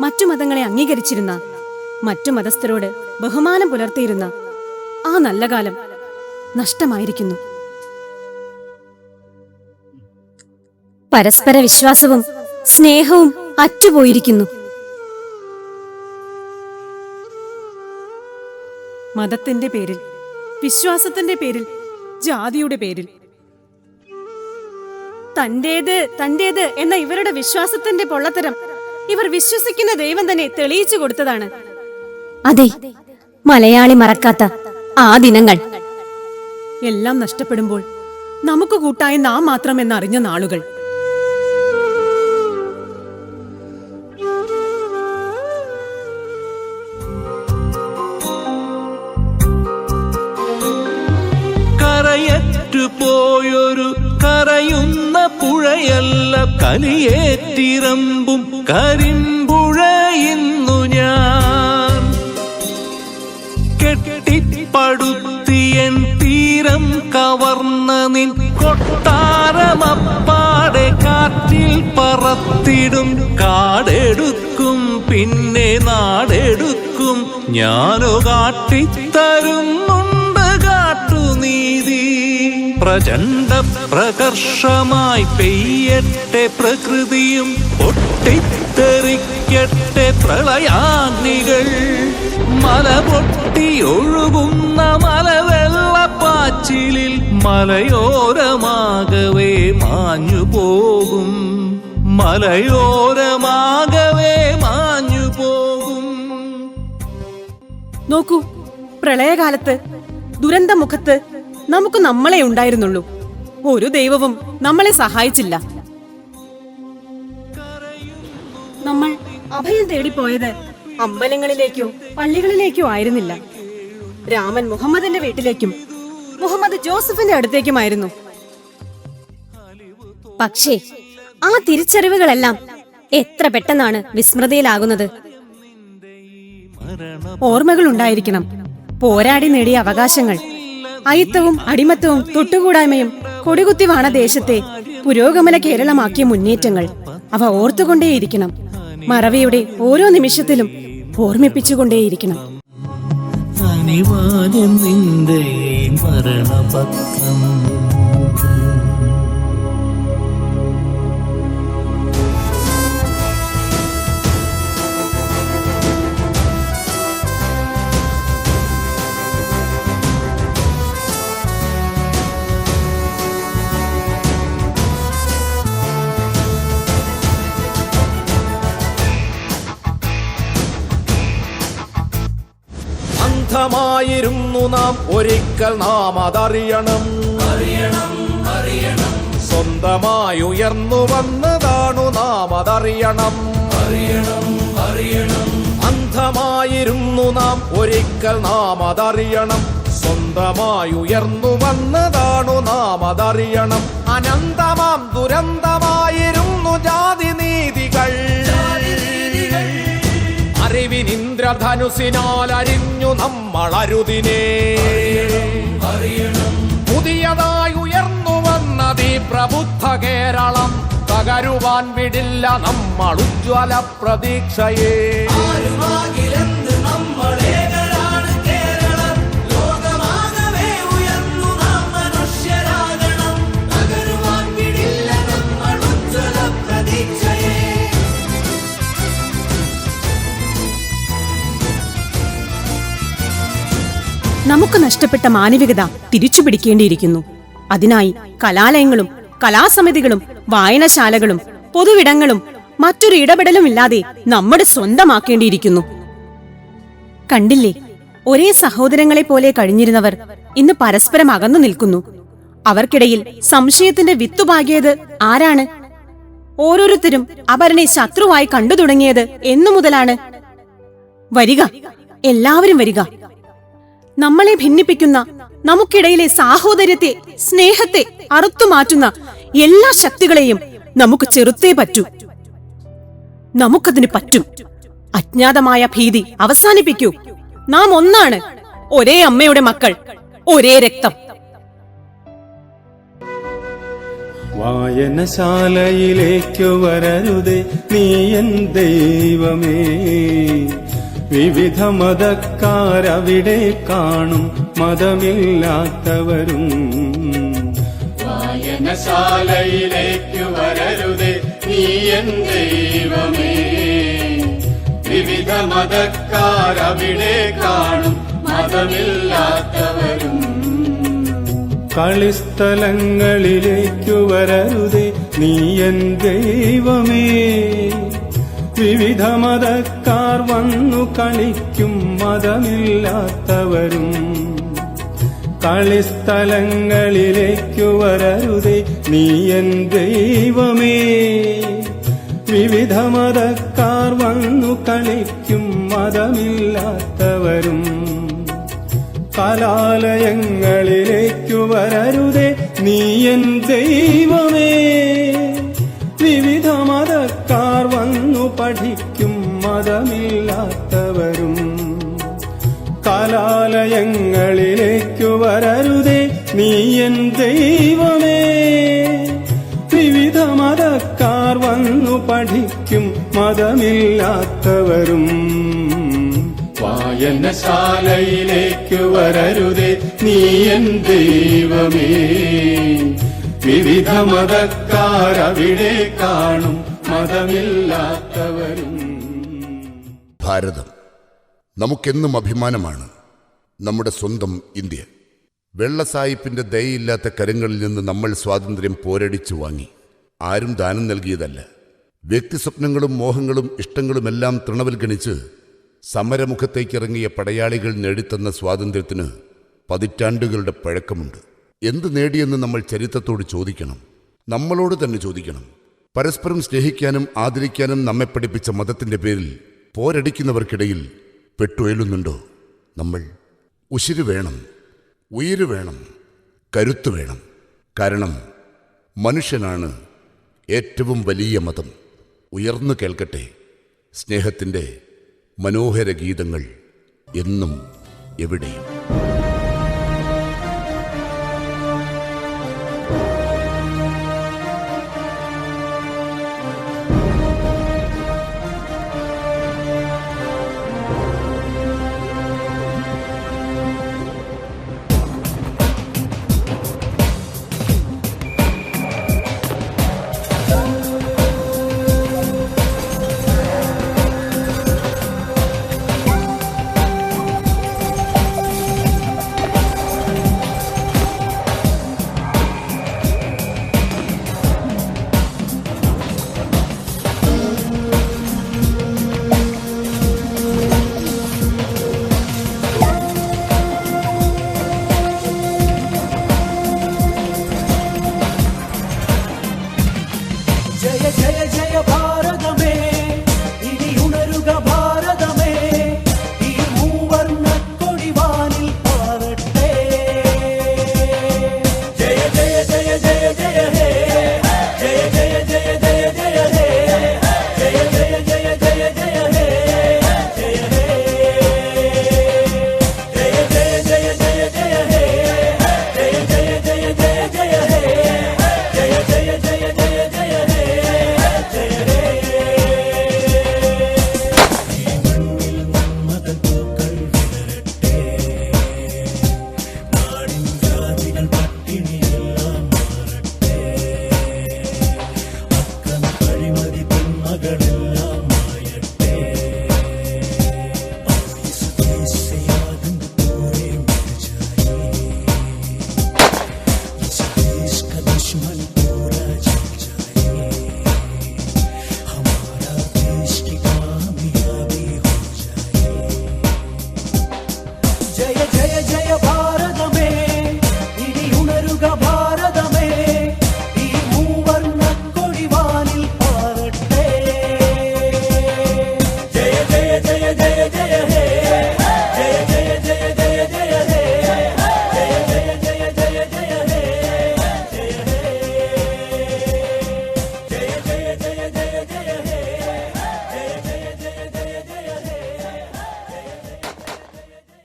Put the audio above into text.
മറ്റു മതങ്ങളെ അംഗീകരിച്ചിരുന്ന മറ്റു മതസ്ഥരോട് ബഹുമാനം പുലർത്തിയിരുന്ന ആ നല്ല കാലം നഷ്ടമായിരിക്കുന്നു. പരസ്പര വിശ്വാസവും സ്നേഹവും അറ്റുപോയിരിക്കുന്നു. മതത്തിന്റെ പേരിൽ വിശ്വാസത്തിന്റെ പേരിൽ ജാതിയുടെ പേരിൽ. തന്റേത് തന്റേത് എന്ന ഇവരുടെ വിശ്വാസത്തിന്റെ പൊള്ളത്തരം ഇവർ വിശ്വസിക്കുന്ന ദൈവം തന്നെ തെളിയിച്ചു കൊടുത്തതാണ്. അതെ മലയാളി മറക്കാത്ത ആ ദിനങ്ങൾ. എല്ലാം നഷ്ടപ്പെടുമ്പോൾ നമുക്ക് കൂട്ടായി നാം മാത്രം എന്നറിഞ്ഞ നാളുകൾ. പുഴയല്ല കരിമ്പുഴ കരിമ്പുഴയുന്നു ഞാൻ. കെട്ടിപ്പടുത്തിയൻ തീരം കവർന്ന നിൻ കൊട്ടാരമപ്പാടെ കാറ്റിൽ പറത്തിടും. കാടെടുക്കും പിന്നെ നാടെടുക്കും. ഞാനു കാട്ടിത്തരുന്നുണ്ട് പ്രചണ്ഡ പ്രകർഷമായി പെയ്യട്ടെ പ്രകൃതിയും പൊട്ടിത്തെറിക്കട്ടെ പ്രളയാഗ്നികൾ മല പൊട്ടി ഒഴുകുന്ന മലവെള്ളപ്പാച്ചിലിൽ മലയോരമാകവേ മാഞ്ഞു പോകും. മലയോരമാകവേ മാഞ്ഞു പോകും. നോക്കൂ പ്രളയകാലത്ത് ദുരന്തമുഖത്ത് നമുക്ക് നമ്മളെ ഉണ്ടായിരുന്നുള്ളൂ. ഒരു ദൈവവും നമ്മളെ സഹായിച്ചില്ല. നമ്മൾ അഭയം തേടിപ്പോയത് അമ്പലങ്ങളിലേക്കോ പള്ളികളിലേക്കോ ആയിരുന്നില്ല. രാമൻ മുഹമ്മദിന്റെ വീട്ടിലേക്കും മുഹമ്മദ് ജോസഫിന്റെ അടുത്തേക്കുമായിരുന്നു. പക്ഷേ ആ തിരിച്ചറിവുകളെല്ലാം എത്ര പെട്ടെന്നാണ് വിസ്മൃതിയിലാകുന്നത്. ഓർമ്മകൾ ഉണ്ടായിരിക്കണം പോരാടി നേടിയ അവകാശങ്ങൾ. അയിത്തവും അടിമത്തവും തൊട്ടുകൂടായ്മയും കൊടികുത്തിവാണ ദേശത്തെ പുരോഗമന കേരളമാക്കിയ മുന്നേറ്റങ്ങൾ. അവ ഓർത്തുകൊണ്ടേയിരിക്കണം. മറവിയുടെ ഓരോ നിമിഷത്തിലും ഓർമ്മിപ്പിച്ചുകൊണ്ടേയിരിക്കണം. അനിവാര്യം നിന്റെ മരണപത്രം. അന്ധമായിരുന്നു നാം. ഒരിക്കൽ നാം അതറിയണം. സ്വന്തമായി ഉയർന്നു വന്നതാണു നാം അതറിയണം. അന്ധമായിരുന്നു നാം. ഒരിക്കൽ നാം അതറിയണം. സ്വന്തമായി ഉയർന്നു വന്നതാണു നാം അതറിയണം. അനന്തമാം ദുരന്തമായിരുന്നു നമ്മൾ അരുതിനെ പുതിയതായി ഉയർന്നു വന്നത് പ്രബുദ്ധ കേരളം തകരുവാൻ വിടില്ല നമ്മൾ ഉജ്ജ്വല പ്രതീക്ഷയെ. നമുക്ക് നഷ്ടപ്പെട്ട മാനവികത തിരിച്ചുപിടിക്കേണ്ടിയിരിക്കുന്നു അതിനായി കലാലയങ്ങളും കലാസമിതികളും വായനശാലകളും പൊതുവിടങ്ങളും മറ്റൊരു ഇടപെടലും ഇല്ലാതെ നമ്മുടെ സ്വന്തമാക്കേണ്ടിയിരിക്കുന്നു. കണ്ടില്ലേ? ഒരേ സഹോദരങ്ങളെ പോലെ കഴിഞ്ഞിരുന്നവർ ഇന്ന് പരസ്പരം അകന്നു നിൽക്കുന്നു. അവർക്കിടയിൽ സംശയത്തിന്റെ വിത്തുപാകിയത് ആരാണ്? ഓരോരുത്തരും അപരനെ ശത്രുവായി കണ്ടു തുടങ്ങിയത് എന്നു മുതലാണ്. വരിക. എല്ലാവരും വരിക. നമ്മളെ ഭിന്നിപ്പിക്കുന്ന നമുക്കിടയിലെ സാഹോദര്യത്തെ സ്നേഹത്തെ അറുത്തുമാറ്റുന്ന എല്ലാ ശക്തികളെയും നമുക്ക് ചെറുത്തേ പറ്റൂ. നമുക്കതിന് പറ്റും. അജ്ഞാതമായ ഭീതി അവസാനിപ്പിക്കൂ. നാം ഒന്നാണ്. ഒരേ അമ്മയുടെ മക്കൾ ഒരേ രക്തം. വായനശാലയിലേക്ക് വരരുതേ നീ എൻ ദൈവമേ. വിവിധ മതക്കാരവിടെ കാണും മതമില്ലാത്തവരും. വായനശാലയിലേക്ക് വരരുത് നീ എൻ ദൈവമേ. വിവിധ മതക്കാരവിടെ കാണും മതമില്ലാത്തവരും. കളിസ്ഥലങ്ങളിലേക്കു വരരുതേ നീ എൻ ദൈവമേ. വിവിധ മതക്കാർ വന്നു കളിക്കും മതമില്ലാത്തവരും. കളിസ്ഥലങ്ങളിലേക്കു വരരുതേ നീ എൻ ദൈവമേ. വിവിധ മതക്കാർ വന്നു കളിക്കും മതമില്ലാത്തവരും. കലാലയങ്ങളിലേക്കു വരരുതേ നീ എൻ ദൈവമേ. പഠിക്കും മതമില്ലാത്തവരും. കലാലയങ്ങളിലേക്കു വരരുതേ നീ എൻ ദൈവമേ. വിവിധ മതക്കാർ വന്നു പഠിക്കും മതമില്ലാത്തവരും. വായനശാലയിലേക്ക് വരരുതേ നീ എൻ ദൈവമേ. വിവിധ മതക്കാരവിടെ കാണും ഭാരതം നമുക്കെന്നും അഭിമാനമാണ് നമ്മുടെ സ്വന്തം ഇന്ത്യ. വെള്ളസായിപ്പിന്റെ ദയയില്ലാത്ത കരങ്ങളിൽ നിന്ന് നമ്മൾ സ്വാതന്ത്ര്യം പോരടിച്ചു വാങ്ങി. ആരും ദാനം നൽകിയതല്ല. വ്യക്തി സ്വപ്നങ്ങളും മോഹങ്ങളും ഇഷ്ടങ്ങളുമെല്ലാം തൃണവൽഗണിച്ച് സമരമുഖത്തേക്കിറങ്ങിയ പടയാളികൾ നേടിത്തന്ന സ്വാതന്ത്ര്യത്തിന് പതിറ്റാണ്ടുകളുടെ പഴക്കമുണ്ട്. എന്ത് നേടിയെന്ന് നമ്മൾ ചരിത്രത്തോട് ചോദിക്കണം. നമ്മളോട് തന്നെ ചോദിക്കണം. പരസ്പരം സ്നേഹിക്കാനും ആദരിക്കാനും നമ്മെ പഠിപ്പിച്ച മതത്തിന്റെ പേരിൽ പോരടിക്കുന്നവർക്കിടയിൽ പെട്ടുയലുന്നുണ്ടോ? നമ്മൾ ഉശിര് വേണം ഉയിര് വേണം കരുത്തു വേണം. കാരണം മനുഷ്യനാണ് ഏറ്റവും വലിയ മതം. ഉയർന്നു കേൾക്കട്ടെ സ്നേഹത്തിന്റെ മനോഹര ഗീതങ്ങൾ എന്നും എവിടെയും.